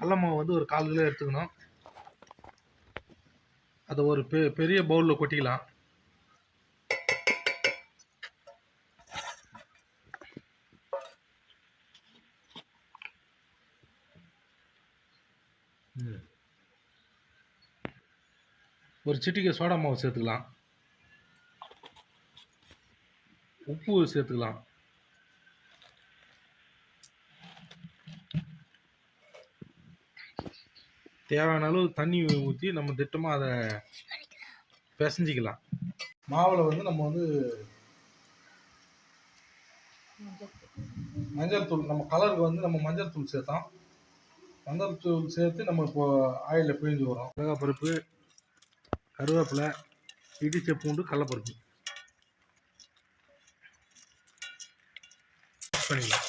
கடல மாவு வந்து ஒரு கால் கிலோ எடுத்துக்கணும். அதை ஒரு பெ பெரிய பவுலில் கொட்டிக்கலாம். ம். ஒரு சிட்டிக்கை சோடா மாவு சேர்த்துக்கலாம். உப்பு சேர்த்துக்கலாம். தேவையான அளவு தண்ணி ஊற்றி நம்ம திட்டமாக அதை பிசைஞ்சிக்கலாம். மாவில் வந்து நம்ம வந்து மஞ்சள் தூள் நம்ம கலருக்கு வந்து நம்ம மஞ்சள் தூள் சேர்த்தோம். மஞ்சள் தூள் சேர்த்து நம்ம இப்போ ஆயிலில் பிழிஞ்சு வரோம் மிளகாப்பருப்பு கருவேப்பிலை இடிச்ச பூண்டு கடலப்பருப்பு. பண்ணிக்கலாம்.